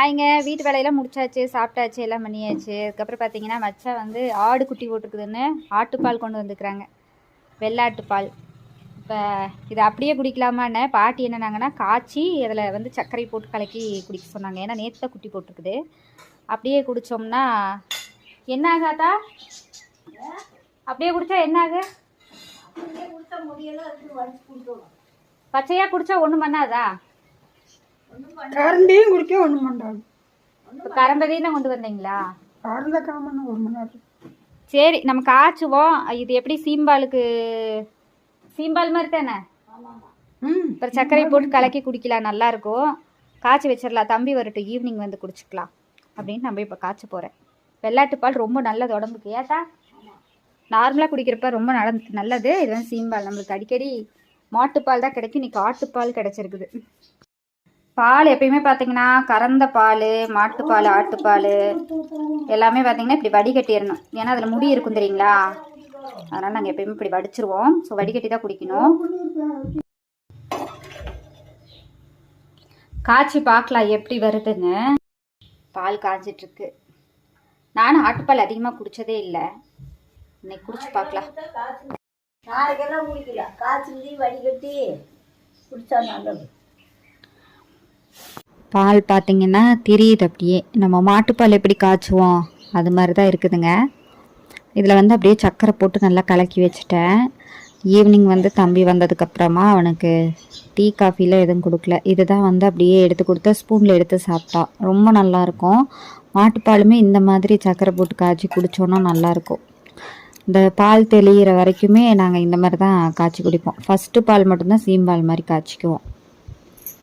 அவங்க வீட்டு வேலையெல்லாம் முடிச்சாச்சு சாப்பிட்டாச்சு எல்லாம் பண்ணியாச்சு. அதுக்கப்புறம் பார்த்தீங்கன்னா மச்சா வந்து ஆடு குட்டி போட்டுருக்குதுன்னு ஆட்டுப்பால் கொண்டு வந்துக்கிறாங்க வெள்ளாட்டுப்பால் இப்போ இதை அப்படியே குடிக்கலாமான்னு பாட்டி என்னன்னாங்கன்னா காய்ச்சி அதில் வந்து சர்க்கரை போட்டு கலக்கி குடிக்க சொன்னாங்க. ஏன்னா நேற்று தான் குட்டி போட்டிருக்குது. அப்படியே குடித்தோம்னா என்ன ஆகாதா அப்படியே குடித்தா என்ன ஆகு? பச்சையாக குடித்தா ஒன்றும் பண்ணாதா? கரண்டியும் குடிக்க ஒன்றும் பண்ணாது இப்போ கரம்பதையும் கொண்டு வந்தீங்களா? கறந்த காமன்னு ஒரு மணி நேரம் சரி நம்ம காய்ச்சுவோம். இது எப்படி சீம்பாலுக்கு சீம்பால் மாதிரி தானே? ம் அப்புறம் சர்க்கரை போட்டு கலக்கி குடிக்கலாம். நல்லா இருக்கும். காய்ச்சி வச்சிடலாம். தம்பி வரட்டும். ஈவினிங் வந்து குடிச்சிக்கலாம். அப்படின்னு நம்ம இப்போ காய்ச்ச போகிறேன் வெள்ளாட்டுப்பால் ரொம்ப நல்லது உடம்புக்கு. ஏட்டா நார்மலாக குடிக்கிறப்ப ரொம்ப நட நல்லது. இது வந்து சீம்பால். நம்மளுக்கு அடிக்கடி மாட்டுப்பால் தான் கிடைக்கும். இன்னைக்கு ஆட்டுப்பால் கிடைச்சிருக்குது. பால் எப்பயுமே பார்த்தீங்கன்னா கறந்த பால் மாட்டுப்பால் ஆட்டுப்பால் எல்லாமே பார்த்தீங்கன்னா இப்படி வடிகட்டிடணும். ஏன்னா அதில் முடி இருக்கும் தெரியுங்களா? அதனால் நாங்கள் எப்பயுமே இப்படி வடிச்சிருவோம். ஸோ வடிகட்டி தான் குடிக்கணும். காய்ச்சி பார்க்கலாம் எப்படி வருதுன்னு. பால் காய்ச்சிட்ருக்கு நானும் ஆட்டுப்பால் அதிகமாக குடித்ததே இல்லை. இன்னைக்கு குடிச்சு பார்க்கலாம் நாளைக்கெல்லாம் குடிக்கல காய்ச்சி வடிகட்டி குடித்தா நல்லது. பால் பார்த்திங்கன்னா தெரியுது அப்படியே. நம்ம மாட்டுப்பால் எப்படி காய்ச்சுவோம்? அது மாதிரி தான் இருக்குதுங்க. இதில் வந்து அப்படியே சர்க்கரை போட்டு நல்லா கலக்கி வச்சுட்டேன். ஈவினிங் வந்து தம்பி வந்ததுக்கப்புறமா அவனுக்கு டீ காஃபிலாம் எதுவும் கொடுக்கல. இதுதான் வந்து அப்படியே எடுத்து கொடுத்தா ஸ்பூனில் எடுத்து சாப்பிட்டான் ரொம்ப நல்லாயிருக்கும் மாட்டுப்பாலுமே இந்த மாதிரி சர்க்கரை போட்டு காய்ச்சி குடித்தோன்னா நல்லாயிருக்கும் இந்த பால் தெளிகிற வரைக்குமே நாங்கள் இந்த மாதிரி தான் காய்ச்சி குடிப்போம். ஃபஸ்ட்டு பால் மட்டும்தான் சீம்பால் மாதிரி காய்ச்சிக்குவோம்.